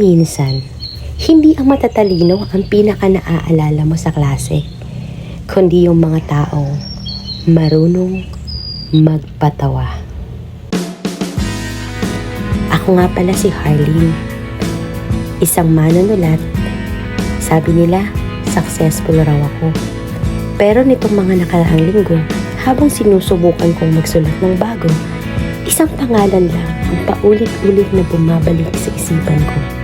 Minsan, hindi ang matatalino ang pinaka naaalala mo sa klase, kundi yung mga taong marunong magpatawa. Ako nga pala si Harleen, isang manunulat. Sabi nila, successful raw ako. Pero nitong mga nakaraang linggo, habang sinusubukan kong magsulat ng bago, isang pangalan lang ang paulit-ulit na bumabalik sa isipan ko.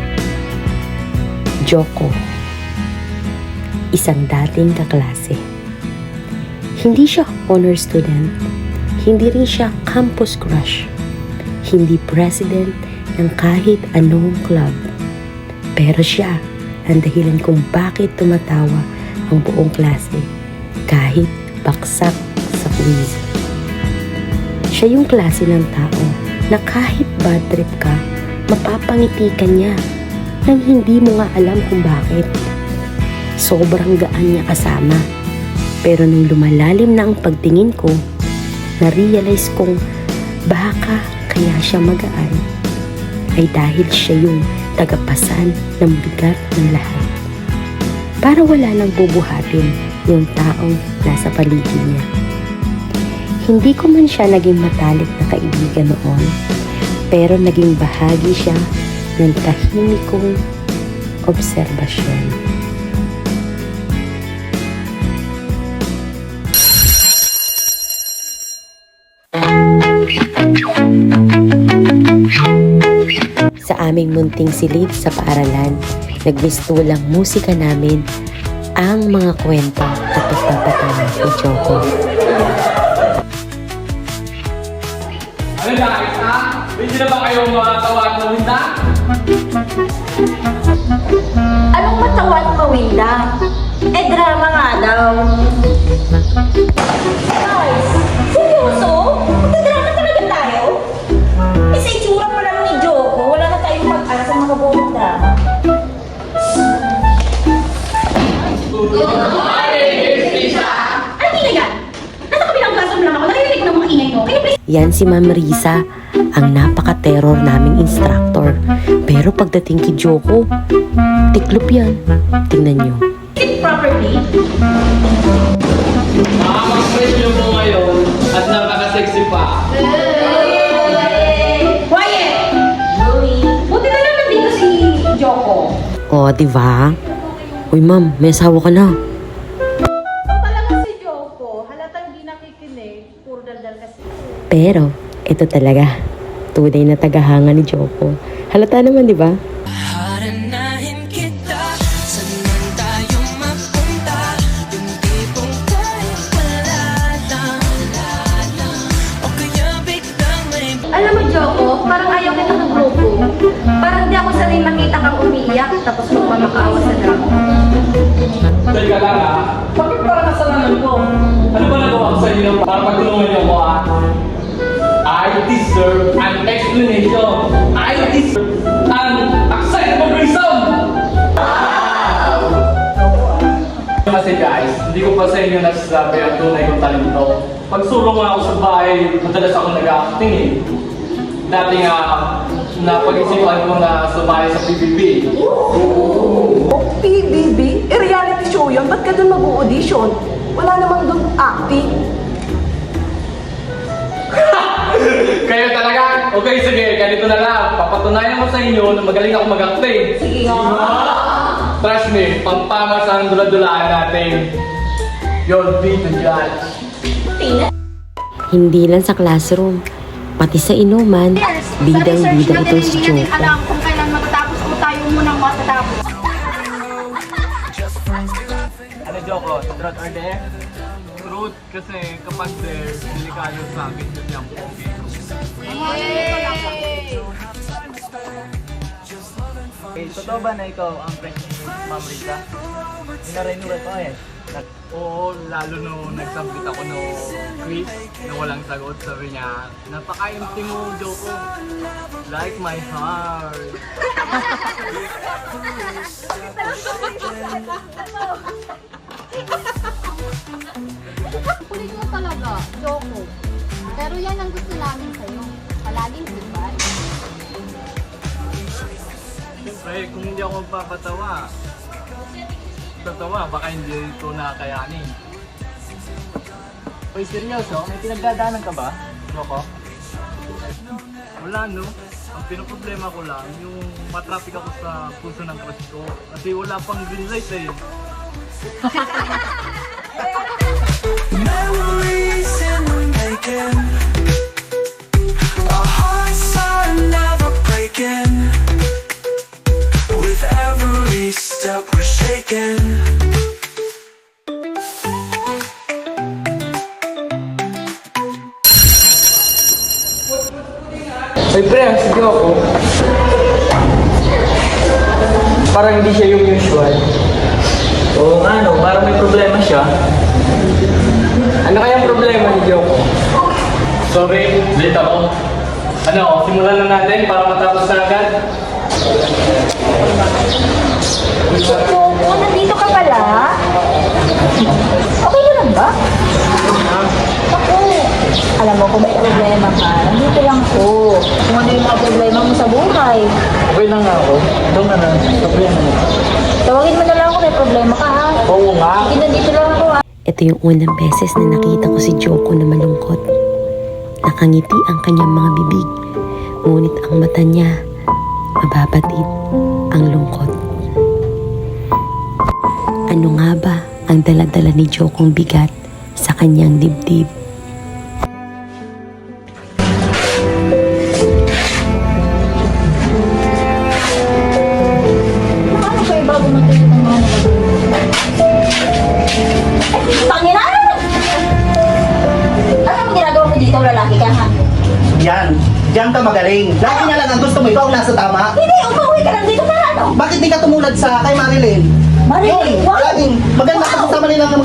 Joko. Isang dating kaklase. Hindi siya honor student. Hindi rin siya campus crush. Hindi president ng kahit anong club. Pero siya ang dahilan kung bakit tumatawa ang buong klase kahit baksak sa quiz. Siya yung klase ng tao na kahit bad trip ka, mapapangiti ka niya nang hindi mo nga alam kung bakit. Sobrang gaan niya kasama. Pero nung lumalalim na ang pagtingin ko, na-realize kong baka kaya siya magaan ay dahil siya yung tagapasan ng bigat ng lahat. Para wala nang bubuhatin yung taong nasa paligid niya. Hindi ko man siya naging matalik na kaibigan noon, pero naging bahagi siya ng tahimik kong obserbasyon. Sa aming munting silid sa paaralan, nagmistulang musika namin ang mga kwento at pagpapatawa ni Choco. Ano guys, ha? Hindi na ba kayo mga tawa at mawinda? Anong matawa at mawinda? Eh, drama nga daw. Guys, seryoso? Magdadrama talaga tayo? Eh, sa itsura ni Joko, wala na tayong pag-asa makabuong drama. Ano na yan? Nasa kabilang classroom lang ako, naririnig ng mga ingay please, Yan si Ma'am Risa, ang napaka-terror naming instructor. Pero pagdating kay Joko, tiklop yan. Tingnan nyo. sit properly. Makakapag-press nyo po ngayon at napaka-sexy pa. Quiet! Buti na nandito si Joko. O, di ba? Uy, ma'am, may asawa ka na. Ikaw talaga si Joko, halatang di nakikinig, puro daldal kasi. Pero, ito talaga. Tunay na tagahanga ni Joko. Halata naman, di ba? Alam mo, Joko, parang ayaw kita ng grupo. Parang di ako sanay makita kang umiiyak tapos magmamakaawa sa drama. Dali ka lang ha. Bakit parang kasalanan ko? Ano ba nagawa ko sa inyo para pagtulungan niyo ko ha? I deserve an explanation. I deserve an acceptable reason. Kasi guys, hindi ko pa sa inyo nasasabi ang tunay kong talento. Pag sulong ako sa bahay, madalas ako nag-acting eh. Dati nga, napag-isipan ko na sumali sa PBB. PBB? Eh, reality show yun. Ba't ka dun mag-audition? Wala namang dun acting. Kayo talaga? Okay, sige, ganito na lang. Papatunayan ko sa inyo na magaling ako mag-acting. Sige nga. Trust me, pampamas ang dula-dulaan natin. You'll be the judge. Hindi lang sa classroom, pati sa inuman, bidang-bida itong si Joko. alam kung kailan matatapos o tayo munang matatapos. Ano, Joko? Truth or dare? Truth kasi kapag dare, delikado sa akin yun yung pogi ko. Okay, totoo ba na ikaw ang friend ni Ma'am Rita? Inaray-nurat ko eh. Nag- Oo, lalo nung nagsambit ako no quiz na walang sagot, sabi niya, napaka-empty mo, Joko. Like my heart. Kulit mo talaga, Joko. Pero yan ang gusto namin sa'yo. Palaging goodbye. Siyempre, kung hindi ako magpapatawa, tatawa, baka hindi ito nakakayanin. Uy, seryoso? May pinagdadaanan ka ba? Loko? Wala, no? Ang pinoproblema ko lang, yung matraffic ako sa puso ng crush ko. Kasi wala pang green light eh. Ay, pre, ang sige ako. Parang hindi siya yung usual. Oo nga, no? Parang may problema siya. Late ako. Ano, simulan na natin para matapos na agad. Joko, nandito ka pala? Okay ka lang ba? Ako, alam mo kung may problema ka, nandito lang ko. Kung ano yung mga problema mo sa buhay. Okay lang ako. Ito na na. Problema mo. Tawagin mo na lang kung may problema ka ha. Oo nga. Sige, nandito lang ako ha. Ito yung unang beses na nakita ko si Joko na malungkot. Nakangiti ang kanyang mga bibig, ngunit ang mata niya, mababatid ang lungkot. Ano nga ba ang daladala ni Jokong bigat sa kanyang dibdib?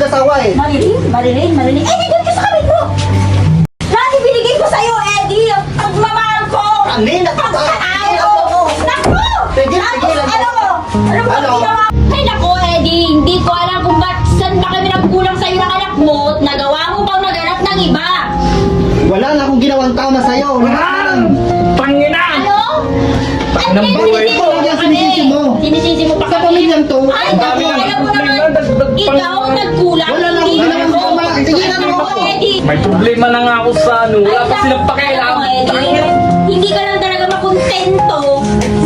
Mag-asawa eh. Marilyn, Marilyn, Marilyn. Eh, dito ka sa kamay ko! Lagi binigay ko sa'yo, Eddie, ang pagmamahal ko! Ah, kanayo ko! Naku! Tigil, Tapos tigil, ano? Ano? Ano ba Ano? ginawa? Ay, naku, Eddie, hindi ko alam kung ba't saan pa kami nagkulang sa'yo ng anak mo at nagawa mo pang naganap ng iba. Wala na akong ginawang tama sa'yo. Wala na lang. Pangina! Ano? Ano ko. sinisisi mo pa Sinisisi mo. kami? Sinisisi mo pa Sa kami? pamilyang to, Ay, ang dami naku, ng alam mo problema, naman, pang- ikaw ang nagkulang, Wala na hindi akong ako. na Naku, ako. Eddie. May problema na nga ako sa ano. Wala pa silang pakialam. Eddie. Hindi ka lang talaga makontento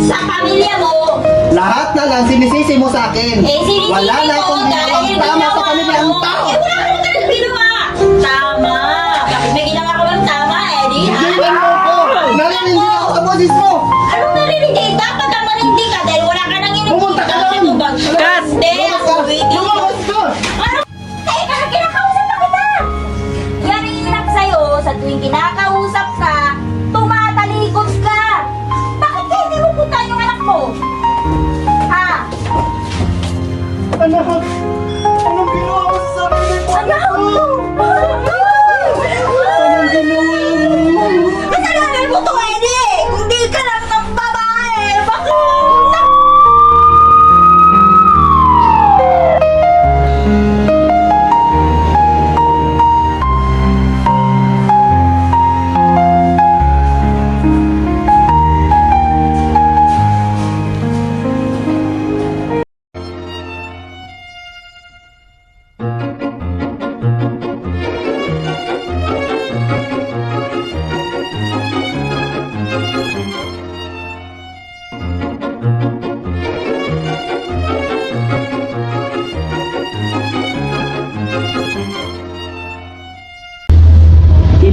sa pamilya mo. lahat na lang sinisisi mo sa akin. Eh, sinisisi Wala na ko akong dahil ginawang tama sa ginawa pamilyang mo. tao. Eh, wala ka naman talaga ginawa. Tama. Bakit may ginawa ka bang tama, Eddie? ha? Tingnan mo ko. Narinig ako sa boses mo.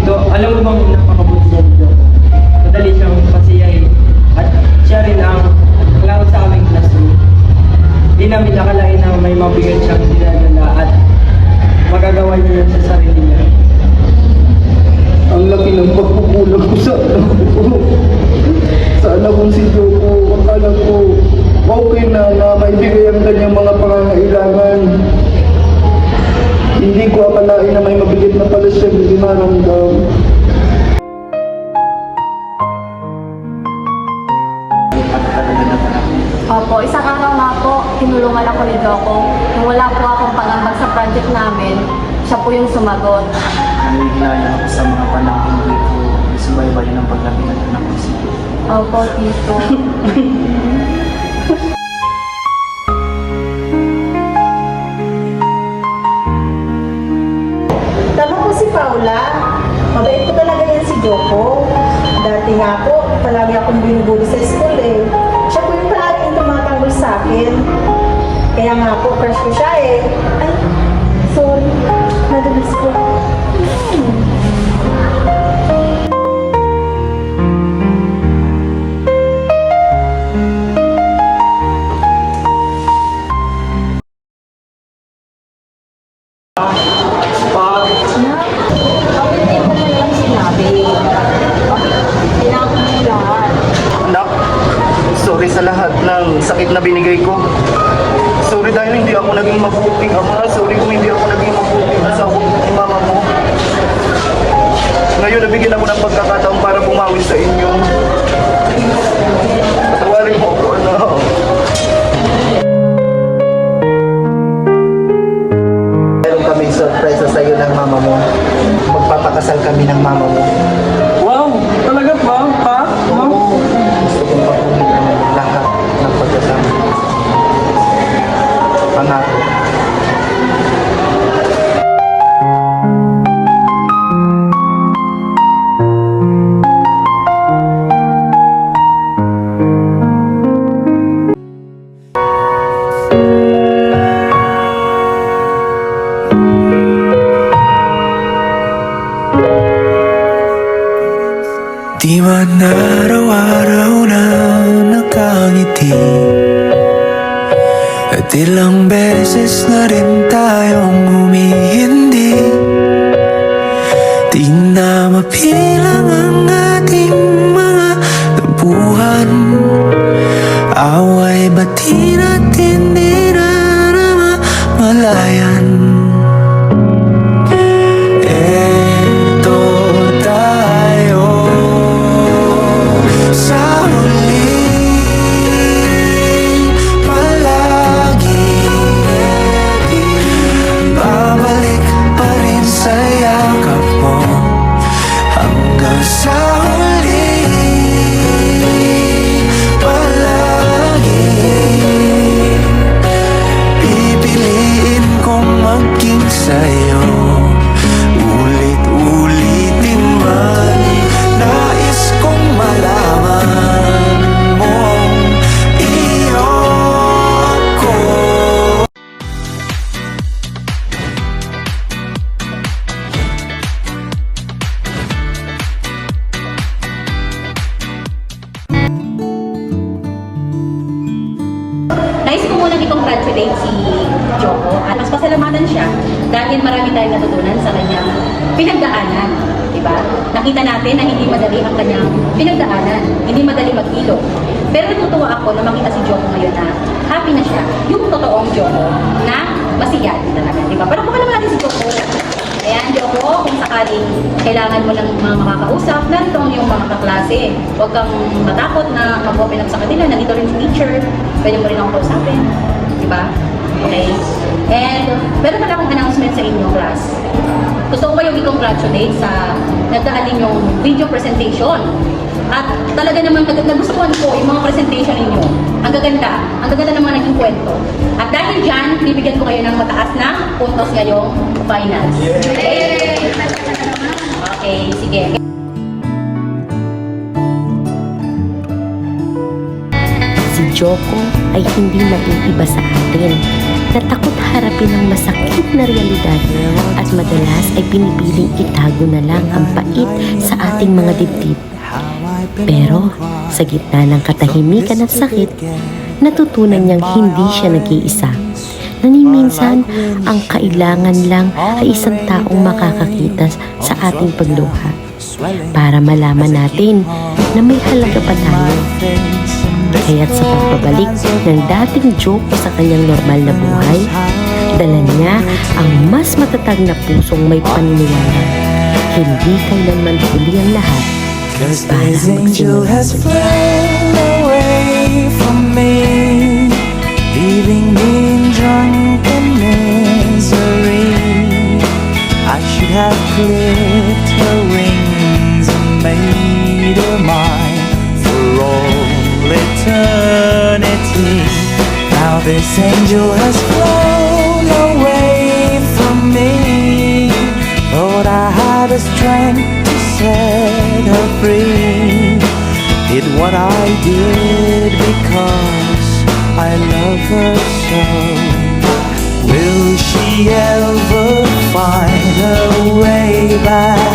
Tito, alam mo bang napakabuti niya dito? Madali siyang pasiyahin. At siya rin ang naglalaro sa aming classroom. Di namin nakalain na may mabigat siyang dinadala at magagawa niya yun sa sarili niya. Ang laki ng pagkukulang ko sa anak ko. Anak si Joko, akala ko okay na na maibigay ang kanyang mga pangangailangan. Hindi ko akalain na may mabigat na pala siya hindi maramdam. Opo, isang araw nga po, tinulungan ako ni Joko. Nung wala po akong pangambag sa project namin, siya po yung sumagot. Nangyayari ako sa mga panahon dito. Subaybay ng paglaki ng anak ko si Opo, Tito. Paula. Mabait ko talaga yan si Joko. Dati nga po, palagi akong binubuli sa school eh. Siya po yung palagi yung tumatanggol sa akin. Kaya nga po, crush ko siya eh. Ay, sa lahat ng sakit na binigay ko. Sorry dahil hindi ako naging mabuting ama. Sorry kung hindi ako naging mabuting asawa ni mama mo. Ngayon, nabigyan ako ng pagkakataon para bumawi sa inyo. Patawarin mo ako, anak. Meron kami surprise sa iyo ng mama mo. Magpapakasal kami ng mama mo. Di man araw-araw na nakangiti? At ilang beses na rin tayong humihindi? Di na mapilang ang ating mga tabuhan Away ba't di natin dinamamalayan Eto tayong natutunan sa kanyang pinagdaanan. Diba? Nakita natin na hindi madali ang kanyang pinagdaanan, hindi madali mag-ilog. Pero natutuwa ako na makita si Joko ngayon na happy na siya. Yung totoong Joko na masiyad talaga. Diba? Pero kung naman natin si Joko, Ayan, Joko, kung sakaling kailangan mo ng mga makakausap, narito ang iyong mga kaklase. Huwag kang matakot na mag-open up sa kanila. Nandito rin si teacher. Pwede mo rin akong kausapin. Di ba? Okay? And, meron pala akong announcement sa inyo, class. Gusto ko kayong i-congratulate sa nagdaan ninyong video presentation. At talaga naman, nag- nagustuhan ko yung mga presentation ninyo. Ang gaganda. Ang gaganda naman naging kwento. At dahil dyan, bibigyan ko kayo ng mataas na puntos ngayong finals. Yay! Okay, sige. Si Joko ay hindi naiiba sa atin na takot harapin ang masakit na realidad at madalas ay pinipiling itago na lang ang pait sa ating mga dibdib. Pero sa gitna ng katahimikan at sakit, natutunan niyang hindi siya nag-iisa. Naniminsan, ang kailangan lang ay isang taong makakakita sa ating pagluha para malaman natin na may halaga pa tayo. Kaya't sa pagbabalik ng dating joke sa kanyang normal na buhay, dala niya ang mas matatag na pusong may paniniwala. Hindi kailanman huli ang lahat para magsimula has muli. flown away from me, leaving me in drunken misery. I should have clipped her made mine for all eternity. Now this angel has flown away from me, but I had the strength to set her free. Did what I did because I love her so. Will she ever find her way back?